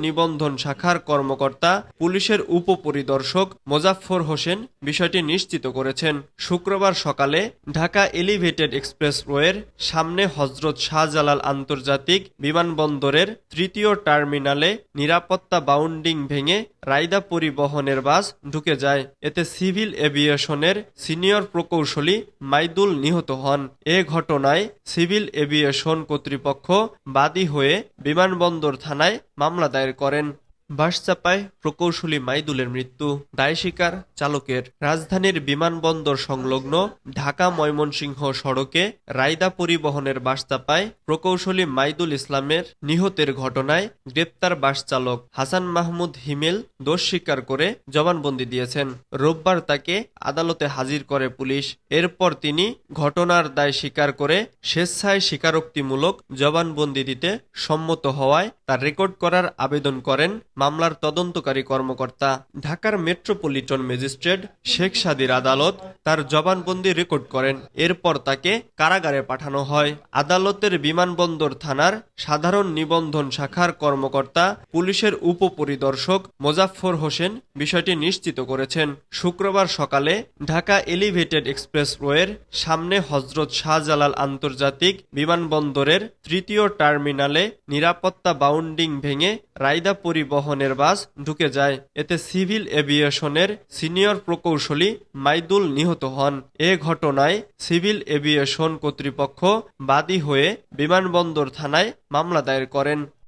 নিবন্ধন শাখার কর্মকর্তা, পুলিশের উপপরিদর্শক মোজাফফর হোসেন বিষয়টি নিশ্চিত করেছেন। শুক্রবার সকালে ঢাকা এলিভেটেড এক্সপ্রেসওয়ের সামনে হজরত শাহজালাল আন্তর্জাতিক বিমানবন্দরের তৃতীয় টার্মিনালে নিরাপত্তা বাউন্ডিং ভেঙে রায়দা পরিবহনের বাস ঢুকে যায়। এতে সিভিল এভিয়েশনের সিনিয়র প্রকৌশলী মাইদুল নিহত হন। এ ঘটনায় সিভিল এভিয়েশন কর্তৃপক্ষ বাদী হয়ে বিমানবন্দর থানায় মামলা দায়ের করেন বাসচাপায় প্রকৌশলী মাইদুলের মৃত্যু, দায় স্বীকার চালকের। রাজধানীর বিমানবন্দর সংলগ্ন ঢাকা ময়মনসিংহ সড়কে রায়দা পরিবহনের বাসচাপায় প্রকৌশলী মাইদুল ইসলামের নিহতের ঘটনায় গ্রেপ্তার বাস চালক হাসান মাহমুদ হিমেল দোষ স্বীকার করে জবানবন্দি দিয়েছেন। রোববার তাকে আদালতে হাজির করে পুলিশ। এরপর তিনি ঘটনার দায় স্বীকার করে স্বেচ্ছায় স্বীকারোক্তিমূলক জবানবন্দি দিতে সম্মত হওয়ায় তার রেকর্ড করার আবেদন করেন মামলার তদন্তকারী কর্মকর্তা, ঢাকার মেট্রোপলিটন ম্যাজিস্ট্রেট শেখ সাদির আদালত তার জবানবন্দি রেকর্ড করেন। এরপর তাকে কারাগারে পাঠানো হয়। আদালতের বিমানবন্দর থানার সাধারণ নিবন্ধন শাখার কর্মকর্তা, পুলিশের উপপরিদর্শক মোজাফফর হোসেন বিষয়টি নিশ্চিত করেছেন। শুক্রবার সকালে ঢাকা এলিভেটেড এক্সপ্রেসওয়ের সামনে হজরত শাহজালাল আন্তর্জাতিক বিমানবন্দরের তৃতীয় টার্মিনালে নিরাপত্তা বাউন্ডিং ভেঙে রায়দা পরিবহনের বাস ঢুকে যায়। এতে সিভিল এভিয়েশনের সিনিয়র প্রকৌশলী মাইদুল নিহত হন। এ ঘটনায় সিভিল এভিয়েশন কর্তৃপক্ষ বাদী হয়ে বিমানবন্দর থানায় মামলা দায়ের করেন।